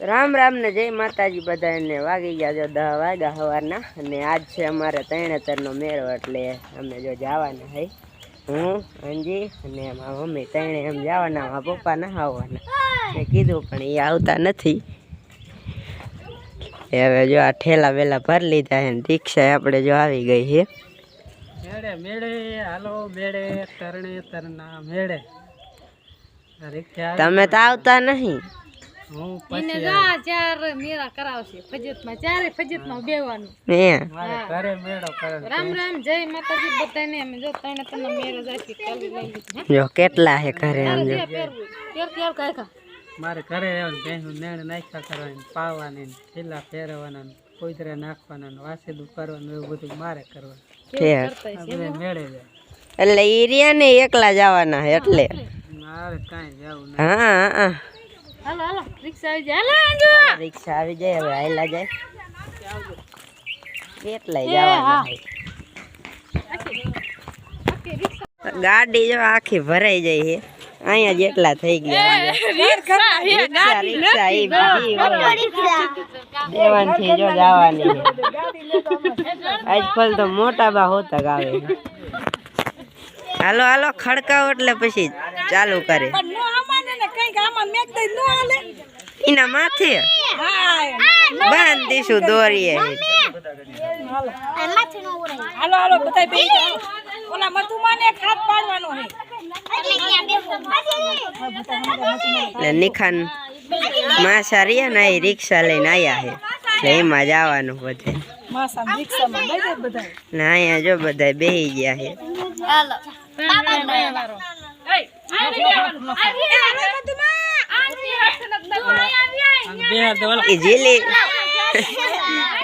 રામ રામ ને જય માતાજી બધાને વાગી ગયા જો દહ વાગ્યા સવારના અને આજ છે અમારે તરણેતરનો મેળો એટલે અમે જો જવાના હઈ હું અંજી અને મારા મમ્મી ત્રણે એમ જવાના મારા પપ્પા ના આવવાના મેં કીધું પણ એ આવતા નથી. હવે જો આ ઠેલા વેલા ભરી લીધા છે રિક્ષા આપણે જો આવી ગઈ છે મેળે મેળે હાલો મેળે તરણે તરના મેળે તમે તો આવતા નહીં. એને પછી જા ચાર મેળા કરાવશે. ફજતમાં ચારે ફજતમાં બેવાનું. હે. ઘરે મેળો કરે રામ રામ જય માતાજી બધાને. અમે જો તને તને મેળો જાય ચાલી લઈ હે? જો કેટલા છે ઘરે આમ જો. મારે ઘરે આવીને ભેંસું નેણ નાખ્યા કરવાની પાવાની ને ખીલા ફેરવવાના ને નાખવાના ને વાસીદું કરવાનું એવું બધું મારે કરવાનું. મેળે જાય. એટલે એરિયા ને એકલા જવાના એટલે. મારે કાંઈ જવું નહીં હા હા હા. હાલો હાલો રિક્ષા આવી જાય. હાલો અંજુ રિક્ષા આવી જાય હવે આયલા જાય. કેટલાય જવાના છે. ગાડી જો આખી ભરાઈ જાય છે. અહીંયા જેટલા થઈ ગયા રિક્ષા દેવાનથી જો જવાની આજકાલ તો મોટા બા હોતા ગાવે. હાલો હાલો ખડકાવ એટલે પછી ચાલુ કરે. એના માથે? બાંધ દીશું દોરીએ? હાલો હાલો બધાય બેસી જાઓ. ઓલા મધુમાને ખાત પાડવાનો હે એટલે નિખાન માસા રહ્યા ને એ રિક્ષા લઈને આવ્યા હે એટલે એમાં જવાનું બધે. ને અહીંયા જો બધા બેહી ગયા હે બે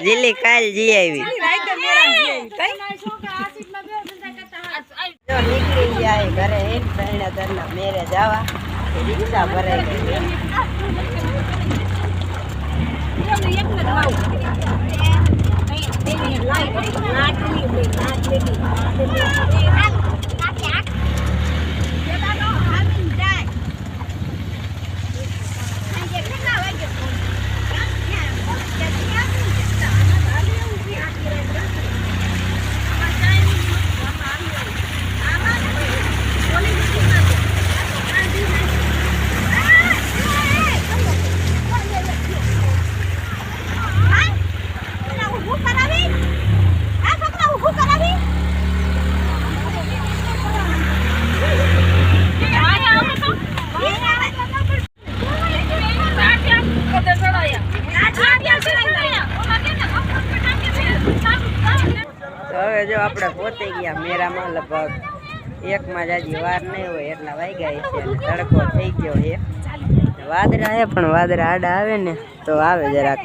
જીલી. કાલ જી આવી. નીકળી ગયા એ ઘરે એક ત્રણ ઘરના મેરે જવા. રિક્ષા ભરાઈ ગઈ. હવે જો આપણે પહોંચી ગયા મેરામાં લગભગ એકમાં જ હજી વાર નહીં હોય એટલા વાગ્યા છે તડકો થઈ ગયો છે. વાદળા છે પણ વાદરા આડા આવે ને તો આવે જરાક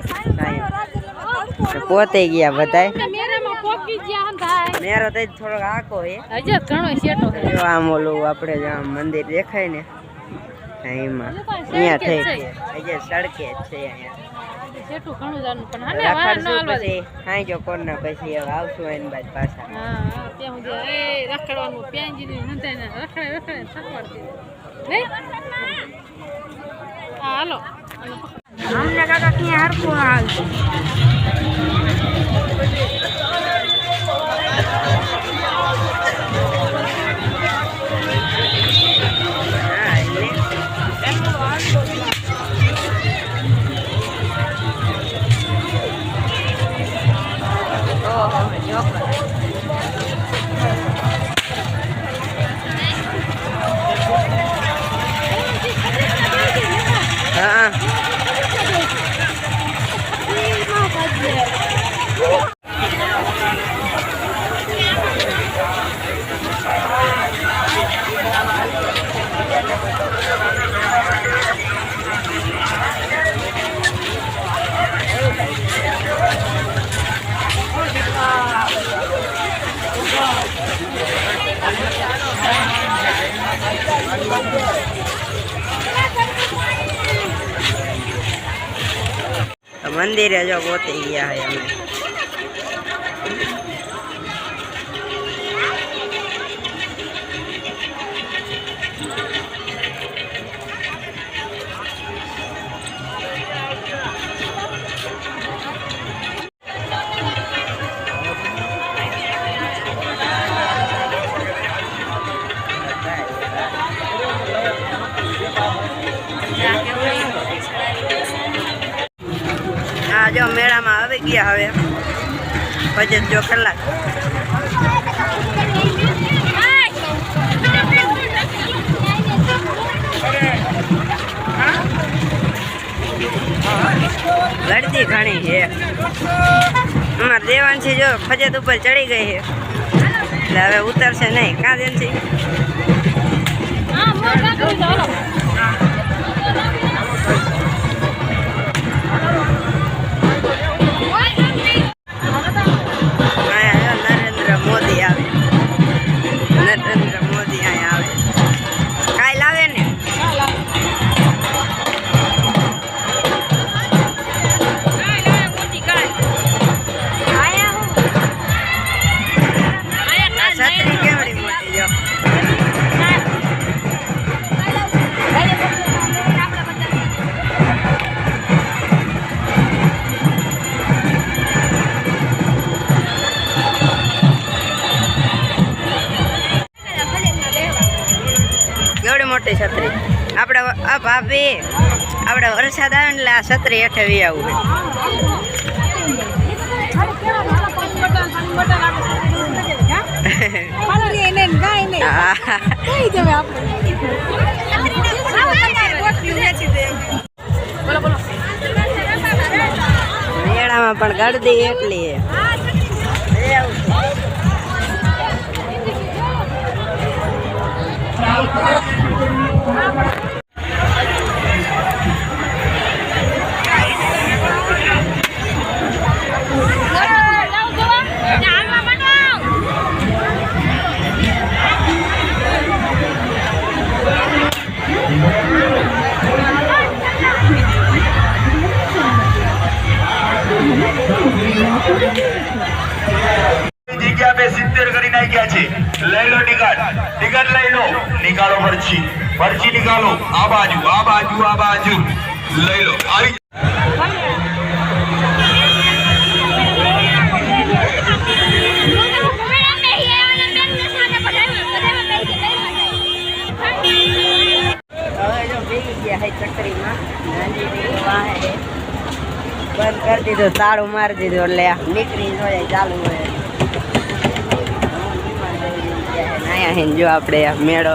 પોતે ગયા બધાય. મેરો તો થોડોક આખો છે હજે ઘણો શેટો છે. જો આમ ઓલું આપણે જો આમ મંદિર દેખાય ને એમાં અહીંયા થઈ છે. અહીંયા સડકે જ છે અહીંયા. શેટું ઘણું જાણું પણ હાને વાહન ન હાલવા દે. પછી હાંજો કોરના પછી હવે આવશું એન બાદ પાછા. હા હા, ત્યાં સુધી એ રખડવાનું પેંજીની ને રખડે રખડે થકવાડતી હા હાલો. અમને કાકા ક્યાં હરખું હાલ મંદિરે જો પહોંચી ગયા હોય અમે. પછી જો કલાક. ગળદી ઘણી છે. અમાર દેવાંશી જો, ફજત ઉપર ચડી ગઈ છે. એટલે હવે ઉતરશે નહીં. કાં દેવાંશી આ આપણે વરસાદ આવે એટલે આ છત્રી હેઠે આવું મેળામાં પણ ગળદી એટલી લઈ લો ટિકટ. ટિકટ લઈ લો. નિકાલો પરચી પરચી નિકાલો. આ બાજુ આ બાજુ આ બાજુ. લઈ લો. આવી. બંધ કરી દીધું, તાળું મારી દીધું, એટલે નીકળી જોઈએ ચાલુ હોય. અહીંયા હે જો આપણે મેળો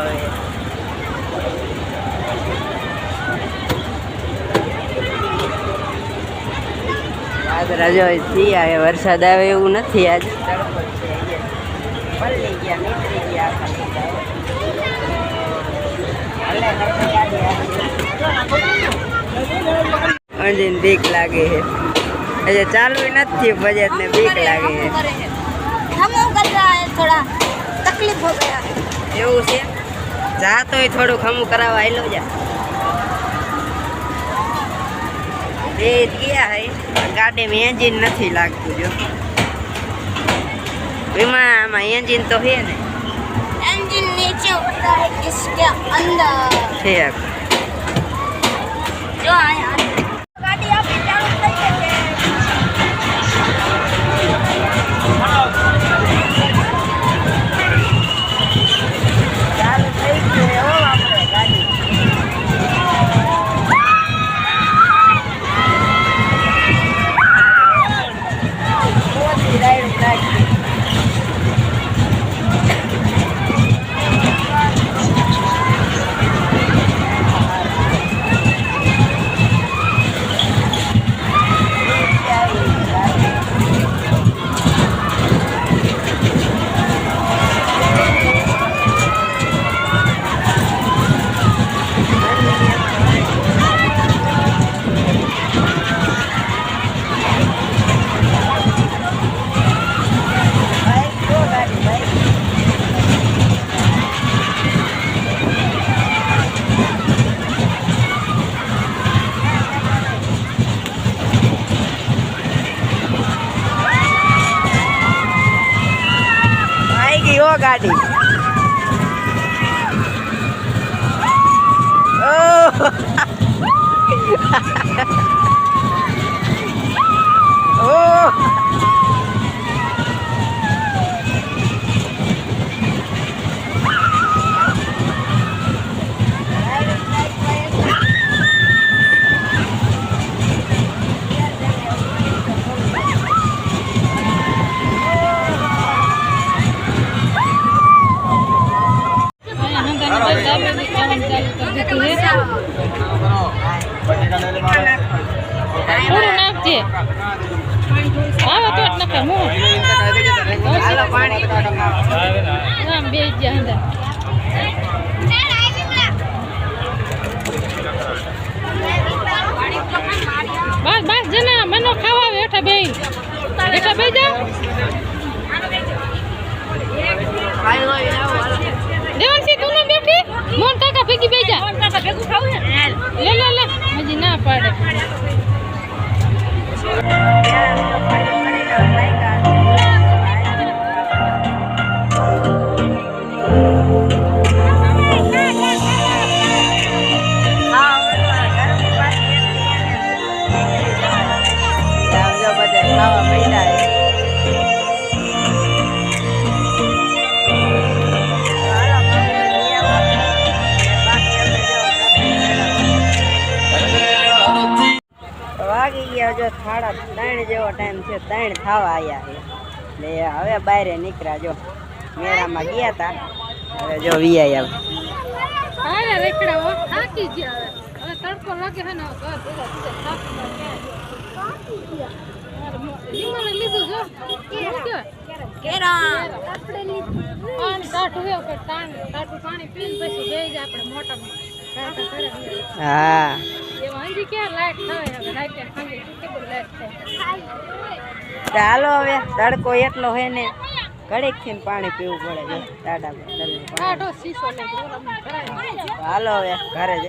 આગળ જો થી આવે વરસાદ આવે એવું નથી આજ પલળી બીક લાગે છે હજી ચાલુ નથી બજેટ ને બીક લાગે છે થોડા તકલીફ હો ગયા એવું છે? જા તોય થોડું ખમું કરાવવા આવેલો જા. બે ગયા હે. ગાડી એન્જિન નથી લાગતું જો. વિમાન આમાં એન્જિન તો છે ને. એન્જિન નીચે ઉતરતા હે કિસકે અંદર. ઠીક જો આ ಕಾಪಾಡೆ હજુ સાડા ત્રણ જેવો ટાઈમ છે ત્રણ થવા આવ્યા છે ને હવે બહાર નીકળ્યા જો મેળામાં ગયા હતા હવે જો વી આવ્યા હા હા લાઈટ ચાલો હવે તડકો એટલો હે ને ઘડીકથી પાણી પીવું પડે દાડા ચાલો હવે ઘરે